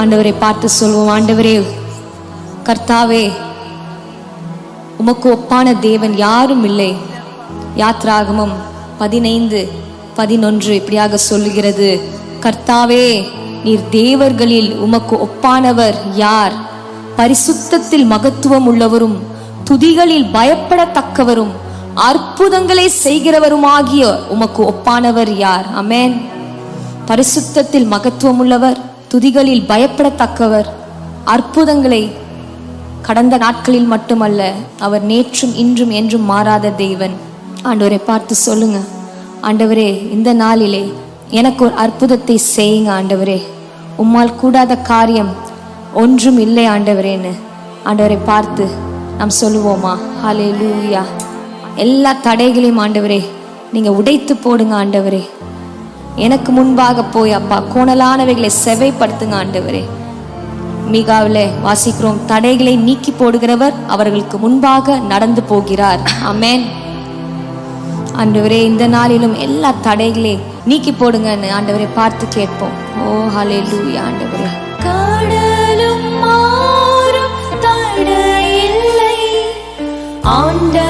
ஆண்டவரை பார்த்து சொல்வோம். ஆண்டவரே கர்த்தாவே உமக்கு ஒப்பான தேவன் யாரும் இல்லை. யாத்ராகமம் பதினைந்து பதினொன்று இப்படியாக சொல்லுகிறது. கர்த்தாவே நீர் தேவர்களில் உமக்கு ஒப்பானவர் யார்? பரிசுத்தத்தில் மகத்துவம் உள்ளவரும் துதிகளில் பயப்படத்தக்கவரும் அற்புதங்களை செய்கிறவருமாகிய உமக்கு ஒப்பானவர் யார்? அமேன் பரிசுத்தத்தில் மகத்துவம் உள்ளவர். துதிகளில் பயப்படத்தக்கவர். அற்புதங்களை கடந்த நாட்களில் மட்டுமல்ல அவர் நேற்றும் இன்றும் என்றும் மாறாத தெய்வன் ஆண்டவரை பார்த்து சொல்லுங்க. ஆண்டவரே இந்த நாளிலே எனக்கு ஒரு அற்புதத்தை செய்யுங்க ஆண்டவரே. உம்மால் கூடாத காரியம் ஒன்றும் இல்லை ஆண்டவரேன்னு ஆண்டவரை பார்த்து நாம் சொல்லுவோமா? ஹலே லூயா எல்லா தடைகளையும் ஆண்டவரே நீங்க உடைத்து போடுங்க ஆண்டவரே. எனக்கு முன்பாக போய் அப்பா கோணலானவைகளை செவைப்படுத்துங்க ஆண்டவரே. மீகாவிலே வாசிக்கிறோம் தடைகளை நீக்கி போடுகிறவர் அவர்களுக்கு முன்பாக நடந்து போகிறார். அமேன் ஆண்டவரே இந்த நாளிலும் எல்லா தடைகளை நீக்கி போடுங்கன்னு ஆண்டவரை பார்த்து கேட்போம். ஓ ஹலே ஆண்டவரே. கடலும் மாறும் ஆண்டவர்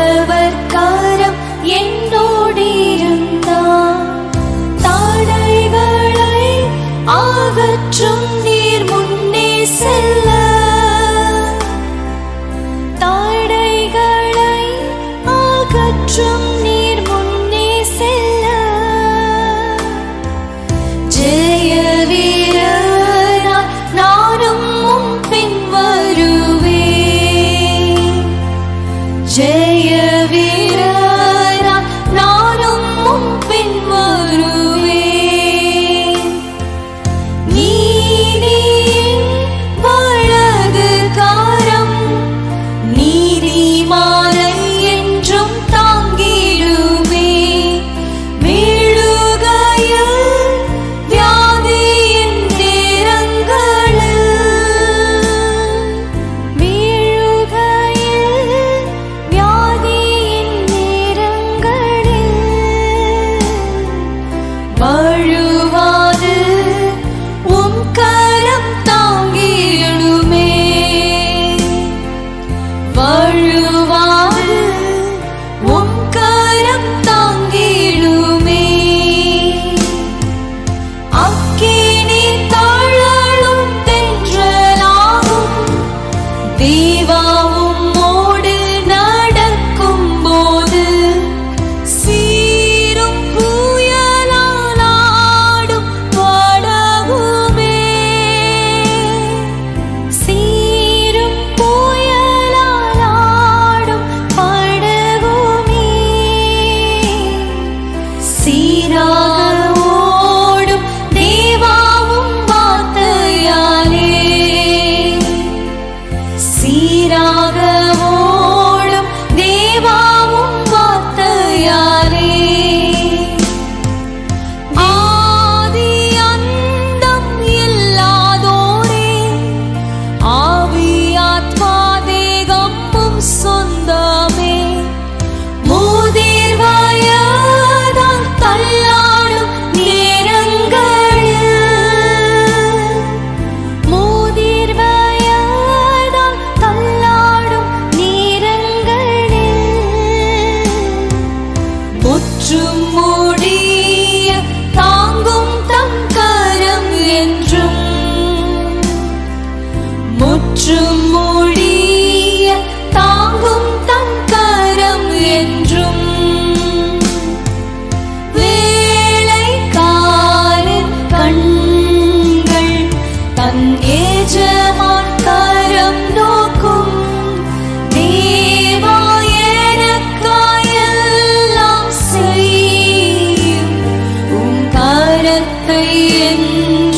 முற்று மொழிய தாங்கும் தம் கரம் என்றும். வேலைக்காரன் கண்கள் தன் ஏஜமான் கரம் நோக்கும். என்று